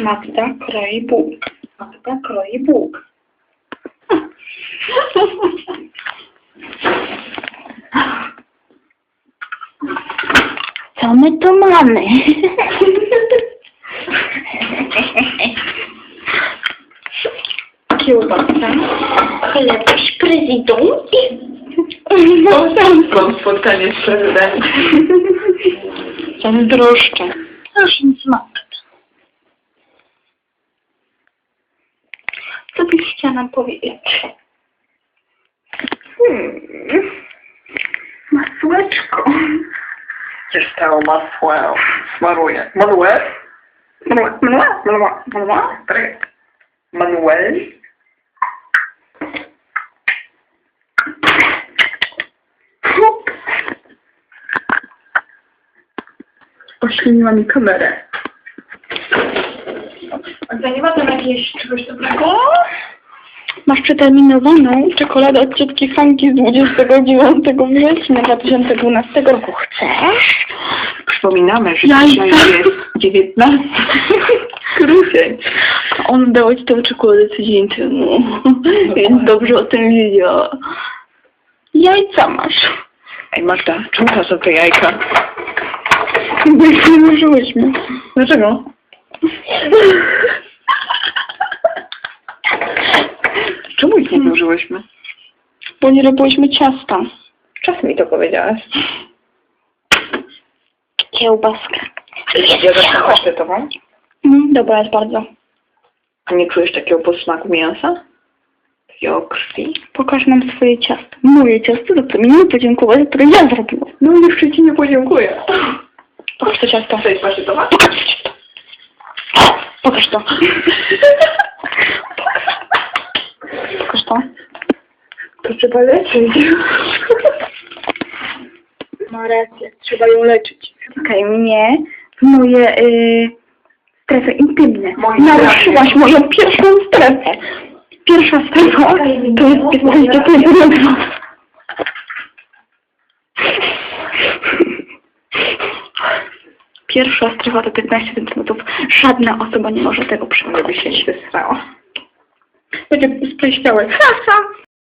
Magda kroi bułk. Magda kroi bułk. Co my tu mamy? Kiełbasa, chlebś prezydent. No, spotkanie z prezydentem? Zazdroszczę. Aż nic. Co byś chciała nam powiedzieć? Hmm. Masłeczko. Gdzie stało masło? Smaruję. Manuel? Mnła, mnła, mnła, mnła. Manuel? Ośmieniła mi kamerę. A nie ma tam jakiegoś czegoś dobrego? Masz przeterminowaną czekoladę od ciotki Hanki z 29 września 2012 roku. Chcesz? Przypominamy, że Jajca. dzisiaj jest 19 grudzień. On dał ci tę czekoladę tydzień temu, więc dobrze o tym wiedziała. Jajca masz. Ej Magda, czemu to są te jajka? Nie użyłyśmy. Dlaczego? Czemu ich nie zużyłyśmy? Bo nie robiłyśmy ciasta. Czas mi to powiedziałaś. Kiełbaska. Ja zacznę pasztetową. Mm, dobra jest bardzo. A nie czujesz takiego posmaku mięsa? Takiego krwi? Pokaż nam swoje ciasto. Moje ciasto, za które mi nie podziękować, które ja zrobiłam. No jeszcze ci nie podziękuję. Pokaż to ciasto. To jest pasztetowa? Pokaż to ciasto. Pokaż to. Pokaż to. To trzeba leczyć. Ma rację, trzeba ją leczyć. Okej, mnie w moje y, strefy intymne. Moje Naruszyłaś moją pierwszą strefę. Pierwsza strefa to jest 15 cm. Pierwsza strefa to 15 cm. Żadna osoba nie może tego wysrała. Będzie spleśniały. Ha, ha.